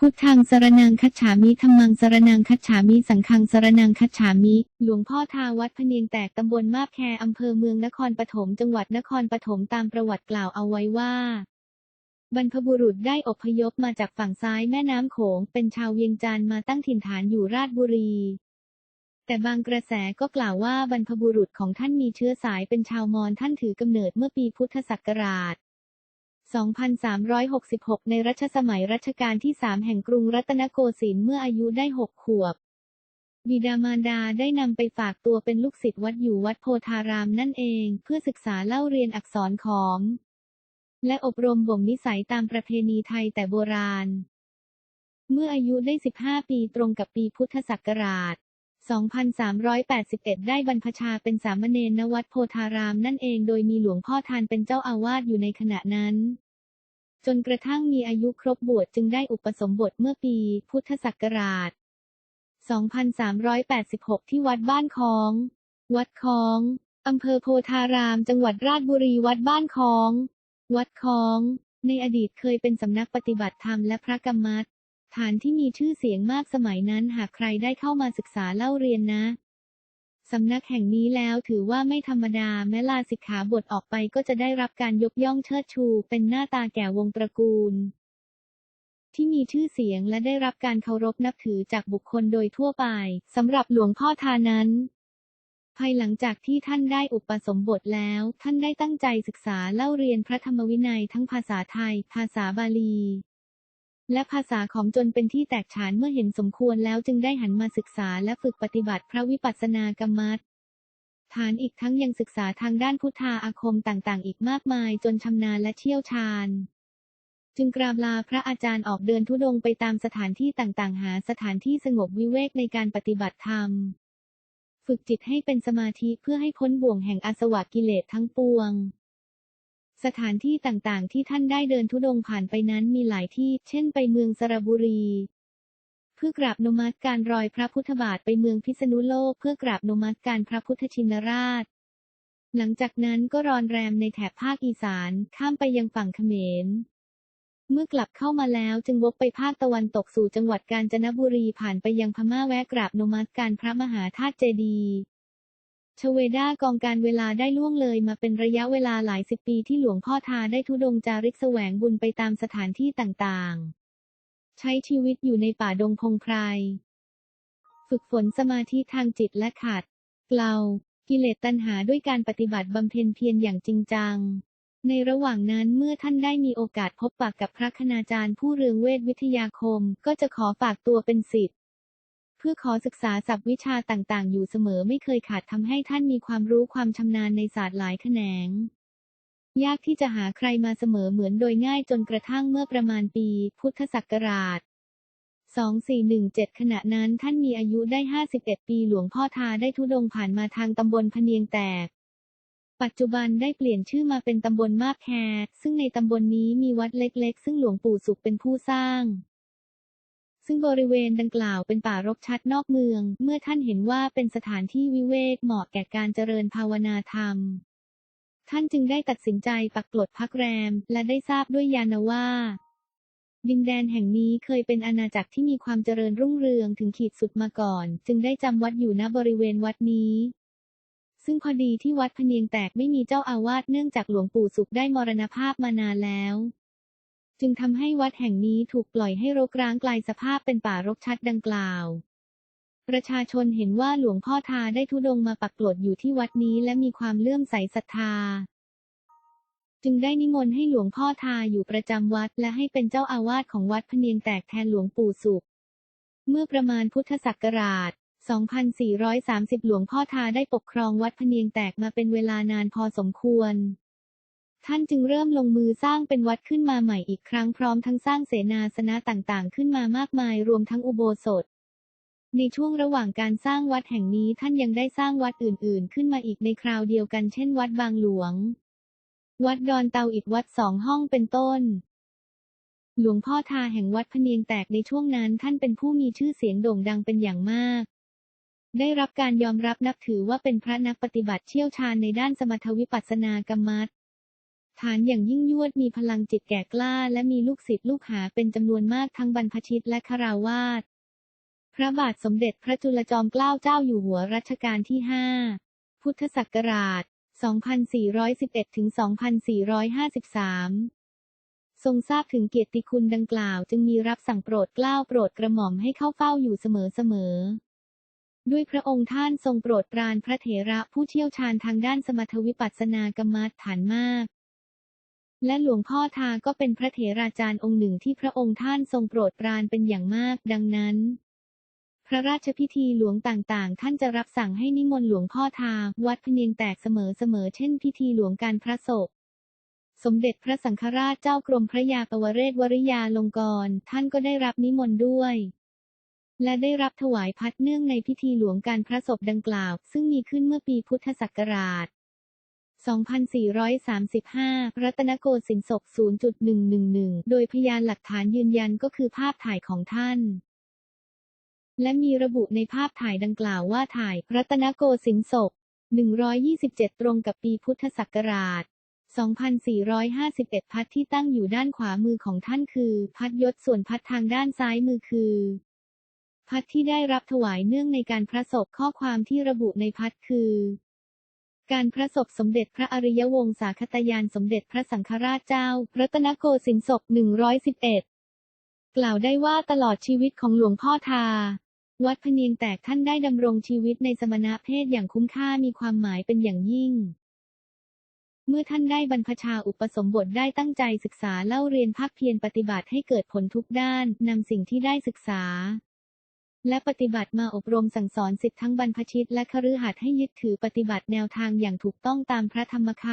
พุทธังสรนังคัจฉามิธรรมังสรนังคัจฉามิสังฆังสรนังคัจฉามิ หลวงพ่อทาวัดพเนียงแตกตำบลมาบแคอำเภอเมืองนครปฐมจังหวัดนครปฐมตามประวัติกล่าวเอาไว้ว่า บรรพบุรุษได้อพยพมาจากฝั่งซ้ายแม่น้ำโขง เป็นชาวเวียงจันทร์มาตั้งถิ่นฐานอยู่ราชบุรี แต่บางกระแสก็กล่าวว่าบรรพบุรุษของท่านมีเชื้อสายเป็นชาวมอญท่านถือกำเนิดเมื่อปีพุทธศักราช 2366 ในรัชสมัยรัชกาลที่ 3 แห่งกรุงรัตนโกสินทร์เมื่ออายุได้ 6 ขวบ บิดามารดาได้นำไปฝากตัวเป็นลูกศิษย์วัดอยู่วัดโพธารามนั่นเอง เพื่อศึกษาเล่าเรียนอักษรขอมและอบรมบ่มนิสัยตามประเพณีไทยแต่โบราณ เมื่ออายุได้ 15 ปีตรงกับปีพุทธศักราช 2381 ได้บรรพชาเป็นสามเณรณวัดโพธารามนั่นเองโดยมีหลวงพ่อทานเป็นเจ้าอาวาสอยู่ในขณะนั้น จนกระทั่งมีอายุครบบวชจึงได้อุปสมบทเมื่อปีพุทธศักราช 2386 ที่วัดบ้านคอง วัดคองอำเภอโพธาราม จังหวัดราชบุรีวัดบ้านคอง วัดคอง ในอดีตเคยเป็นสำนักปฏิบัติธรรมและพระกรรมัฐ ฐานที่มีชื่อเสียงมากสมัยนั้นหากใครได้เข้ามาศึกษาเล่าเรียนนะ สำนักแห่งนี้แล้วถือว่าไม่ธรรมดาแม้ลาสิกขาบทออกไปก็จะได้รับการยกย่องเชิดชู เป็นหน้าตาแก่วงตระกูล ที่มีชื่อเสียงและได้รับการเคารพนับถือจากบุคคลโดยทั่วไปสำหรับหลวงพ่อทานั้นภายหลังจากที่ท่านได้อุปสมบทแล้ว ท่านได้ตั้งใจศึกษาเล่าเรียนพระธรรมวินัยทั้งภาษาไทย ภาษาบาลี และภาษาของจนเป็นที่แตกฉานเมื่อเห็นสมควรแล้วจึงได้หันมาศึกษาและฝึกปฏิบัติพระวิปัสสนากรรมฐานอีกทั้งยังศึกษาทางด้านพุทธาอาคมต่างๆ อีกมากมายจนชำนาญและเชี่ยวชาญ จึงกราบลาพระอาจารย์ออกเดินทุดงค์ไปตามสถานที่ต่างๆ หาสถานที่สงบวิเวกในการปฏิบัติธรรม ฝึกจิตให้เป็นสมาธิเพื่อให้พ้นบ่วงแห่งอาสวะกิเลสทั้งปวง สถานที่ต่างๆ ที่ท่านได้เดินทุดงผ่านไปนั้นมีหลายที่ เช่นไปเมืองสระบุรี เพื่อกราบนมัสการรอยพระพุทธบาทไปเมืองพิษณุโลก เพื่อกราบนมัสการพระพุทธชินราช หลังจากนั้นก็รอนแรมในแถบภาคอีสาน ข้ามไปยังฝั่งเขมร เมื่อกลับเข้ามาแล้วจึงวกไปภาคตะวันตกสู่จังหวัดกาญจนบุรีผ่านไปยังพม่าแวะกราบนมัสการพระมหาธาตุเจดีย์ ชเวดากองการเวลาได้ล่วงเลยมาเป็นระยะเวลาหลายสิบปีที่หลวงพ่อทาได้ทุดงจาริกแสวงบุญไปตามสถานที่ต่างๆ ใช้ชีวิตอยู่ในป่าดงพงไพร ฝึกฝนสมาธิทางจิตและขัด เกลากิเลสตัณหาด้วยการปฏิบัติบำเพ็ญเพียรอย่างจริงจัง ในระหว่างนั้นเมื่อท่านได้มีโอกาสพบปะกับพระคณาจารย์ผู้เรืองเวทวิทยาคม ก็จะขอฝากตัวเป็นศิษย์ พื่อขอศึกษาศัพท์วิชาต่างๆ อยู่เสมอไม่เคยขาดทำให้ท่านมีความรู้ความชำนาญในศาสตร์หลายแขนง ยากที่จะหาใครมาเสมอเหมือนโดยง่ายจนกระทั่งเมื่อประมาณปี พุทธศักราช 2417 ขณะนั้นท่านมีอายุได้ 51 ปีหลวงพ่อทาได้ทุดงผ่านมาทางตำบลพเนียงแตก ปัจจุบันได้เปลี่ยนชื่อมาเป็นตำบลมาบแคซึ่งในตำบลนนี้มีวัดเล็ก ๆ ซึ่งหลวงปู่สุขเป็นผู้สร้าง ซึ่งบริเวณดังกล่าวเป็นป่ารกชัดนอกเมือง เมื่อท่านเห็นว่าเป็นสถานที่วิเวกเหมาะแก่การเจริญภาวนาธรรม ท่านจึงได้ตัดสินใจปักกลดพักแรม และได้ทราบด้วยญาณว่า ดินแดนแห่งนี้เคยเป็นอาณาจักรที่มีความเจริญรุ่งเรืองถึงขีดสุดมาก่อน จึงได้จำวัดอยู่ณบริเวณวัดนี้ซึ่งพอดีที่วัดพเนียงแตกไม่มีเจ้าอาวาสเนื่องจากหลวงปู่สุขได้มรณภาพมานานแล้ว จึงทำให้วัดแห่งนี้ถูกปล่อยให้รกร้างกลายสภาพเป็นป่ารกชัดดังกล่าว ประชาชนเห็นว่าหลวงพ่อทาได้ทุดงมาปักกลดอยู่ที่วัดนี้และมีความเลื่อมใสศรัทธา จึงได้นิมนต์ให้หลวงพ่อทาอยู่ประจำวัดและให้เป็นเจ้าอาวาสของวัดพเนียงแตกแทนหลวงปู่สุข เมื่อประมาณพุทธศักราช2430 หลวงพ่อทาได้ปกครองวัดพเนียงแตกมาเป็นเวลานานพอสมควร ท่านจึงเริ่มลงมือสร้างเป็นวัดขึ้นมาใหม่อีกครั้งพร้อมทั้งสร้างเสนาสนะต่างๆ ขึ้นมามากมายรวมทั้งอุโบสถ ในช่วงระหว่างการสร้างวัดแห่งนี้ท่านยังได้สร้างวัดอื่นๆ ขึ้นมาอีกในคราวเดียวกันเช่น วัดบางหลวง วัดดอนเตาอิฐวัดสองห้องเป็นต้นหลวงพ่อทาแห่งวัดพเนียงแตกในช่วงนั้นท่านเป็นผู้มีชื่อเสียงโด่งดังเป็นอย่างมาก ได้รับการยอมรับนับถือว่าเป็นพระนักปฏิบัติเชี่ยวชาญในด้านสมถวิปัสสนากรรมัฐ ฐานอย่างยิ่งยวดมีพลังจิตแก่กล้า และมีลูกศิษย์ลูกหาเป็นจำนวนมากทั้งบรรพชิตและคาราวาสพระบาทสมเด็จพระจุลจอมเกล้าเจ้าอยู่หัวรัชกาลที่ 5 พุทธศักราช 2411 ถึง 2453 ทรงทราบถึงเกียรติคุณดังกล่าวจึงมีรับสั่งโปรดเกล้าโปรดกระหม่อมให้เข้าเฝ้าอยู่เสมอๆด้วยพระองค์ท่านทรงโปรดปรานพระเถระผู้เชี่ยวชาญทางด้านสมถวิปัสสนากรรมฐานมาก และหลวงพ่อทาก็เป็นพระเถราจารย์องค์หนึ่งที่พระองค์ท่านทรงโปรดปรานเป็นอย่างมาก ดังนั้น พระราชพิธีหลวงต่างๆ ท่านจะรับสั่งให้นิมนต์หลวงพ่อทา วัดพเนียงแตกเสมอๆ เช่นพิธีหลวงการพระศพสมเด็จพระสังฆราชเจ้ากรมพระยาปวเรศวริยาลงกรณ์ท่านก็ได้รับนิมนต์ด้วย และได้รับถวายพัดเนื่องในพิธีหลวงการพระศพดังกล่าว ซึ่งมีขึ้นเมื่อปีพุทธศักราช 2435 รัตนโกสินทร์ศพ0.111 โดยพยานหลักฐานยืนยันก็คือภาพถ่ายของท่าน และมีระบุในภาพถ่ายดังกล่าวว่าถ่าย รัตนโกสินทร์ศพ127 ตรงกับปีพุทธศักราช 2451 พัดที่ตั้งอยู่ด้านขวามือของท่านคือ พัดยศส่วนพัดทางด้านซ้ายมือคือพัดที่ได้รับถวายเนื่องในการพระศพข้อความที่ระบุในพัดคือ การพระศพสมเด็จพระอริยวงศาคตยานสมเด็จพระสังฆราชเจ้า รัตนโกสินทร์ศพ111 กล่าวได้ว่าตลอดชีวิตของหลวงพ่อทา วัดพเนียงแตกท่านได้ดำรงชีวิตในสมณเพศอย่างคุ้มค่ามีความหมายเป็นอย่างยิ่ง เมื่อท่านได้บรรพชาอุปสมบทได้ตั้งใจศึกษาเล่าเรียนภาคเพียรปฏิบัติให้เกิดผลทุกด้านนำสิ่งที่ได้ศึกษา และปฏิบัติมาอบรมสั่งสอนสิทธิทั้งบรรพชิตและคฤหัสถ์ให้ยึดถือปฏิบัติแนวทางอย่างถูกต้องตามพระธรรมค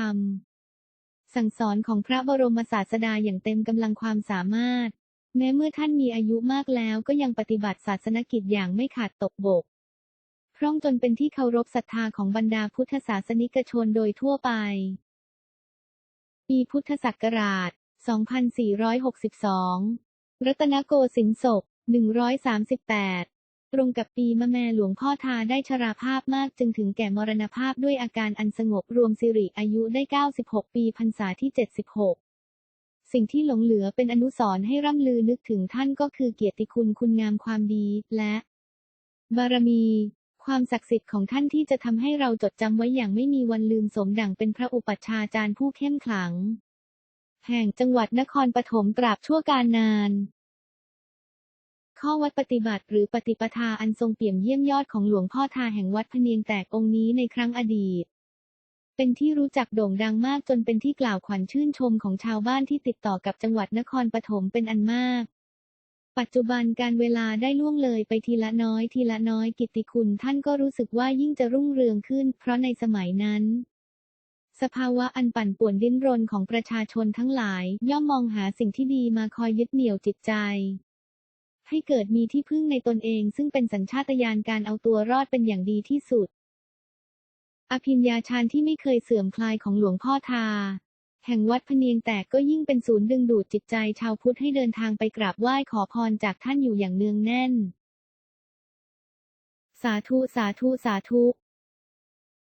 ำสั่งสอนของพระบรมศาสดาอย่างเต็มกำลังความสามารถ แม้เมื่อท่านมีอายุมากแล้วก็ยังปฏิบัติศาสนกิจอย่างไม่ขาดตกบก พร่องจนเป็นที่เคารพศรัทธาของบรรดาพุทธศาสนิกชนโดยทั่วไป ปีพุทธศักราช 2462 รัตนโกสินทร์ศพ138 ตรงกับปีมะแม่หลวงพ่อทาได้ชราภาพมากจึงถึงแก่มรณภาพด้วยอาการอันสงบรวมสิริอายุได้ 96 ปีพรรษาที่ 76 สิ่งที่หลงเหลือเป็นอนุสรณ์ให้ร่ำลือนึกถึงท่านก็คือเกียรติคุณคุณงามความดี และ บารมี ความศักดิ์สิทธิ์ของท่านที่จะทำให้เราจดจำไว้อย่างไม่มีวันลืมสมดังเป็นพระอุปัชฌาจารย์ผู้เข้มขลัง แห่งจังหวัดนครปฐมตราบชั่วการนาน ข้อวัดปฏิบัติหรือปฏิปทาอันทรงเปี่ยมเยี่ยมยอดของหลวงพ่อทาแห่งวัดพเนียงแตกองค์นี้ในครั้งอดีต เป็นที่รู้จักโด่งดังมากจนเป็นที่กล่าวขวัญชื่นชมของชาวบ้านที่ติดต่อกับจังหวัดนครปฐมเป็นอันมาก ปัจจุบันการเวลาได้ล่วงเลยไปทีละน้อยทีละน้อยกิตติคุณท่านก็รู้สึกว่ายิ่งจะรุ่งเรืองขึ้น เพราะในสมัยนั้นสภาวะอันปั่นป่วนดิ้นรนของประชาชนทั้งหลาย ย่อมมองหาสิ่งที่ดีมาคอยยึดเหนี่ยวจิตใจ ให้เกิดมีที่พึ่งในตนเอง ซึ่งเป็นสัญชาตญาณการเอาตัวรอดเป็นอย่างดีที่สุด อภิญญาฌานที่ไม่เคยเสื่อมคลายของหลวงพ่อทา แห่งวัดพเนียงแตกก็ยิ่งเป็นศูนย์ดึงดูดจิตใจชาวพุทธให้เดินทางไปกราบไหว้ขอพรจากท่านอยู่อย่างเนืองแน่น สาธุสาธุสาธุ